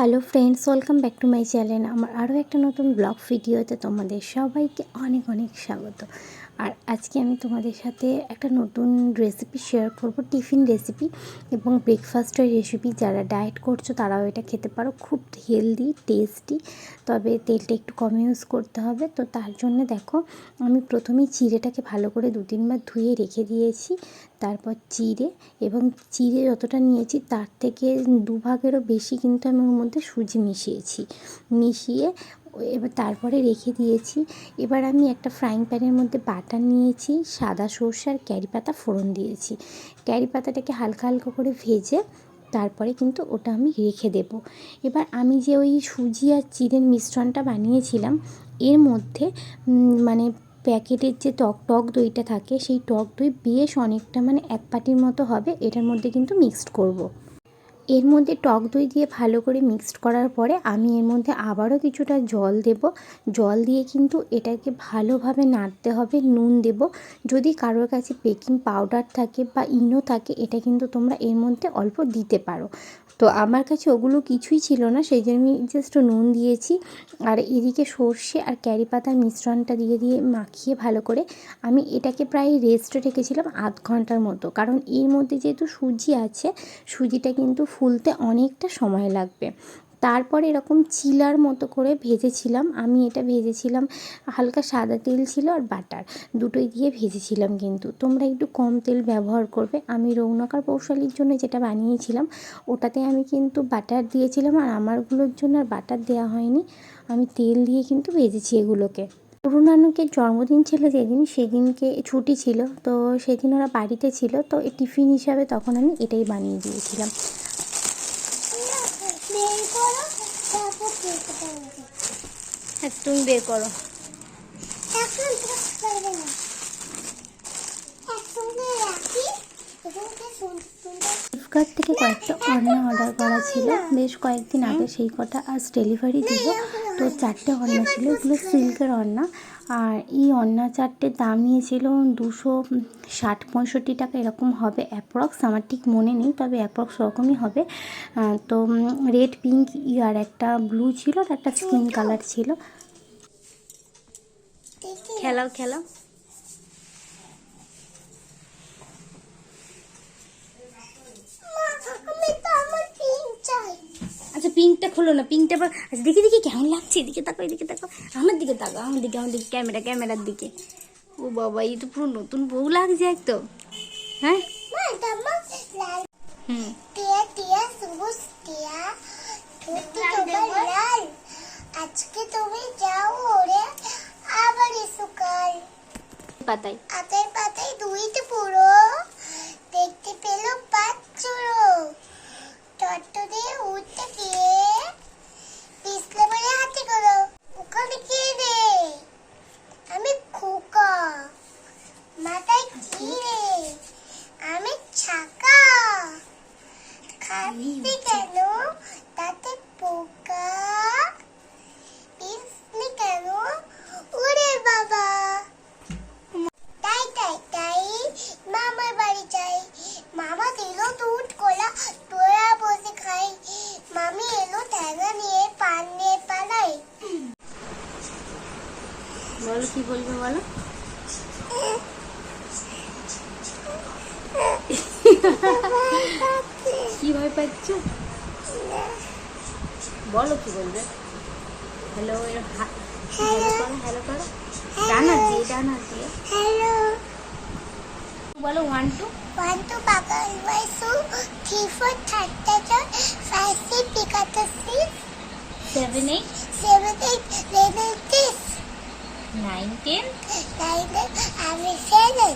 Hello friends welcome back to my channel আমার আরও একটা নতুন ব্লগ ভিডিওতে তোমাদের সবাইকে অনেক অনেক স্বাগত। আর আজকে আমি তোমাদের সাথে একটা নতুন রেসিপি শেয়ার করব টিফিন রেসিপি এবং ব্রেকফাস্টের রেসিপি যারা ডায়েট করছ, তারাও এটা খেতে পারো। খুব হেলদি টেস্টি তবে তেলটা একটু কম ইউজ করতে হবে। তো তার জন্য দেখো, আমি প্রথমেই চিড়েটাকে ভালো করে দু তিনবার ধুয়ে রেখে দিয়েছি। তারপর চিড়ে এবং চিড়ে যতটা নিয়েছি, তার থেকে দুভাগেরও বেশি কিন্তু আমি ওর মধ্যে সুজি মিশিয়েছি। মিশিয়ে এবার তারপরে রেখে দিয়েছি। এবার আমি একটা ফ্রাইং প্যানের মধ্যে বাটার নিয়েছি, সাদা সর্ষে আর ক্যারি পাতা ফোড়ন দিয়েছি। ক্যারি পাতাটাকে হালকা হালকা করে ভেজে তারপরে কিন্তু ওটা আমি রেখে দেব। এবার আমি যে ওই সুজি আর চিড়ের মিশ্রণটা বানিয়েছিলাম, এর মধ্যে মানে প্যাকেটের যে টক টক দইটা থাকে, সেই টক দই বেশ অনেকটা মানে এক পাটির মতো হবে, এটার মধ্যে কিন্তু মিক্সড করব। এর মধ্যে টক দই দিয়ে ভালো করে মিক্সড করার পরে আমি এর মধ্যে আবারও কিছুটা জল দেব। জল দিয়ে কিন্তু এটাকে ভালোভাবে নাড়তে হবে, নুন দেব। যদি কারোর কাছে বেকিং পাউডার থাকে বা ইনো থাকে, এটা কিন্তু তোমরা এর মধ্যে অল্প দিতে পারো। তো আমার কাছে ওগুলো কিছুই ছিল না, সেই জন্য আমি জাস্ট নুন দিয়েছি আর এদিকে সর্ষে আর ক্যারি পাতার মিশ্রণটা দিয়ে দিয়ে মাখিয়ে ভালো করে আমি এটাকে প্রায় রেস্টে রেখেছিলাম আধ ঘণ্টার মতো। কারণ এর মধ্যে যেহেতু সুজি আছে, সুজিটা কিন্তু ফুলতে অনেকটা সময় লাগবে। তারপর এরকম চিলার মতো করে ভেজেছিলাম। আমি এটা ভেজেছিলাম, হালকা সাদা তেল ছিল আর বাটার। দুটোই দিয়ে ভেজেছিলাম কিন্তু। তোমরা একটু কম তেল ব্যবহার করবে। আমি রৌনকার পৌশালির জন্য যেটা বানিয়েছিলাম, ওটাতে আমি কিন্তু বাটার দিয়েছিলাম আর আমারগুলোর জন্য আর বাটার দেওয়া হয়নি। আমি তেল দিয়ে কিন্তু ভেজেছি এগুলোকে। গুরু নানকের জন্মদিন ছিল যেদিন, সেদিনকে ছুটি ছিল। তো সেদিন ওরা বাড়িতে ছিল। তো টিফিন হিসাবে তখন আমি এটাই বানিয়ে দিয়েছিলাম বের করো তারপর খেতে পারবে হ্যাঁ তুমি বের করো। ফ্লিপকার্ট থেকে কয়েকটা অর্ডার করা ছিল। বেশ কয়েকদিন আগে সেই কটা আজ ডেলিভারি দিল। তো চারটে অন্না ছিল, এগুলো সিল্কের অন্না। আর এই অন্না চারটে দাম নিয়েছিল দুশো ষাট, পঁয়ষট্টি টাকা, এরকম হবে অ্যাপ্রক্স আমার ঠিক মনে নেই, তবে অ্যাপ্রক্স ওরকমই হবে। তো রেড পিঙ্ক আর একটা ব্লু ছিল আর একটা স্কিন কালার ছিল। খেলাও খেলাও মা আমি তো আমার পিঙ্ক চাই আচ্ছা পিঙ্কটা খোলো না পিঙ্কটা আবার আচ্ছা দেখি দেখি কেমন লাগছে? এদিকে তাকো এদিকে তাকো আমার দিকে তাকো আমার দিকে আমার দিকে ক্যামেরা ক্যামেরার দিকে। ও বাবা এই তো পুরো নতুন বউ লাগছে একদম। হ্যাঁ? মা এটা আমার হুম। আজকে তুমি যাও ওরে আবার এসো কাল। পাতাই পাতায় ছাকা খাচ্ছি কেন? তাতে পোকা। কেন? ওরে বাবা। তাই তাই তাই মামার বাড়ি যাই। মামা দিল দুধ কলা তোরা বসে খাই। মামি এলো ঠ্যাঙা নিয়ে পান নিয়ে পালাই। বলো কি বলবে বলো? কি ভয় পাচ্ছ? বলো কি বলবে? হ্যালো হ্যালো করো হ্যালো করো। ডানা দিয়ে ডানা দিয়ে। হ্যালো বলো ওয়ান টু ওয়ান টু বাবা ওয়াইসু three four thirty five six একাত্তর six seven eight seven eight eleven six nine ten nine আমি সেভেন